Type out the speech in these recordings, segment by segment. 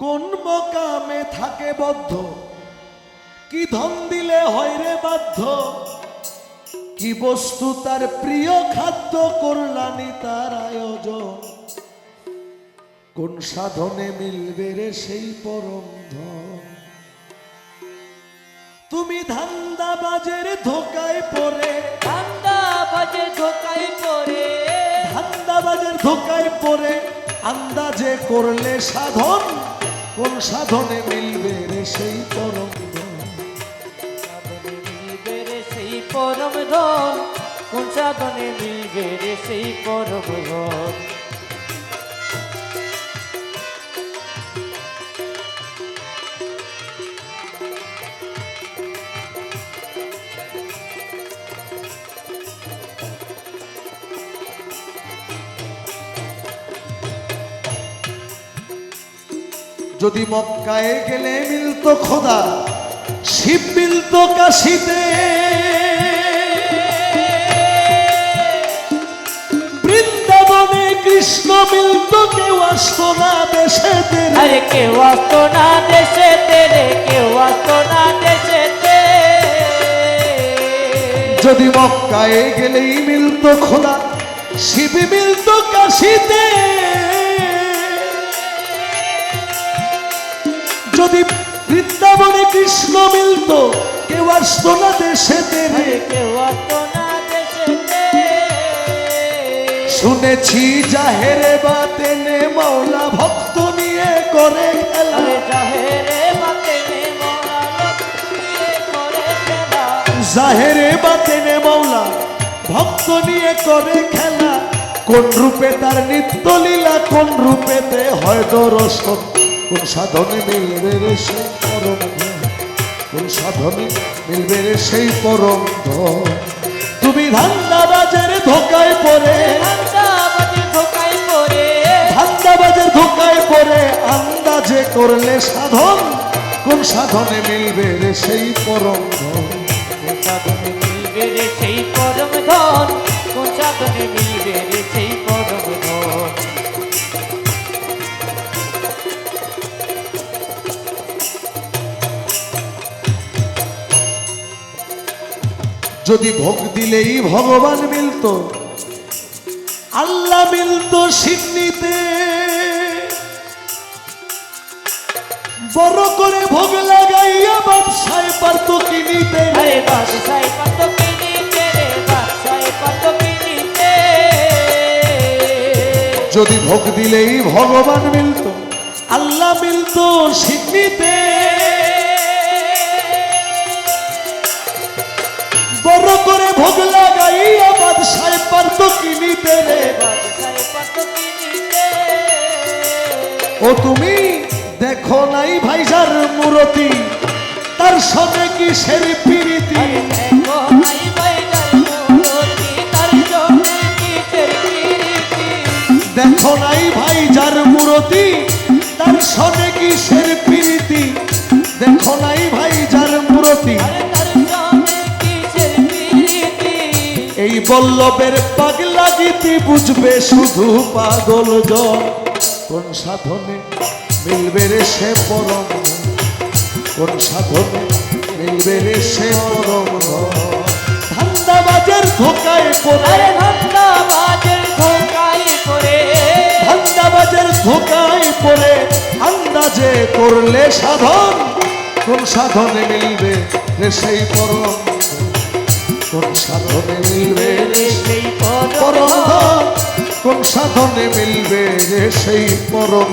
কোন মকামে থাকে বদ্ধ? কি ধন দিলে হয় রে বাধ্য? কি বস্তু তার প্রিয় খাদ্য? করলানি তার আয়োজন। কোন সাধনে মিলবে রে সেই পরম ধন? তুমি ধান্দাবাজের ধোকায় পড়ে। ঠান্ডা বাজে ধোকাই পড়ে। ধান্দাবাজের ধোকায় পড়ে। আন্দাজে করলে সাধন। কোন সাধনে মিলবে রে সেই পরম পরম ধন? কোন সাধনে মিলবে রে সেই পরম ধন? যদি মক্কায় গেলে মিলতো খোদা শিব মিলতো কাশিতে। বৃন্দাবনে কৃষ্ণ মিলতো কেউ আসতো না দেশেতে আরে কেউ আসতো না দেশে তেরে কেউ আসতো না দেশে যদি মক্কায় গেলেই মিলতো খোদা শিব মিলতো কাশিতে। যদি বৃন্দাবনে কৃষ্ণ মিলতো কেউ আসতো না দেশেতে কেউ আসতো না দেশে শুনেছি জাহেরে বাতেনে মাওলা ভক্ত নিয়ে করে খেলা। জাহেরে বাতে নে মোরা লোক দিয়ে করে খেলা। জাহেরে বাতেনে মাওলা ভক্ত নিয়ে করে খেলা। কোন রূপে তার নিত্য লীলা কোন রূপেতে হয় দর্শন কোন সাধনে মিলবে রে সেই পরম? কোন সাধনে মিলবে রে সেই পরম? তুমি ধান্দাবাজের ধোকায় পড়ে ধান্দাবাজের ধোকায় পড়ে আন্দাজে করলে সাধন কোন সাধনে মিলবে রে সেই পরম ধন? কোন সাধনে মিলবে রে সেই পরম ধন কোন সাধনে মিলবে রে সেই যদি ভোগ দিলেই ভগবান মিলতো। আল্লাহ মিলতো সিন্নিতে। বড় করে ভোগ লাগাইয়া ব্যবসায় পারতো কিনিতে কিনিতে যদি ভোগ দিলেই ভগবান মিলতো। আল্লাহ মিলতো সিন্নিতে। কিনিতে রে কত কিনিতে ও তুমি দেখো নাই ভাইজার মূরতি তার সঙ্গে কি সের প্রীতি? দেখো নাই ভাইজার মূরতি তার সঙ্গে কি সের বল্লভের পাগলা গীতি বুঝবে শুধু পাগল জন কোন সাধনে মিলবে রে সে পরম? কোন সাধনে মিলবে রে সে পরম ধন? ধান্দাবাজের ধোকায় পড়ে আরে ঠান্ডা বাজের ধোকাই পড়ে ধান্দাবাজের ধোকায় পড়ে আন্দাজে করলে সাধন কোন সাধনে মিলবে রে সেই পরম? কোন সাধনে মিলবে সেই পরম কোন সাধনে মিলবে রে সেই পরম?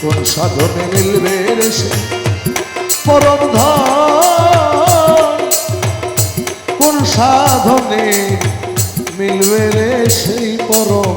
কোন সাধনে মিলবে রে সেই পরম কোন সাধনে মিলবে রে সেই পরম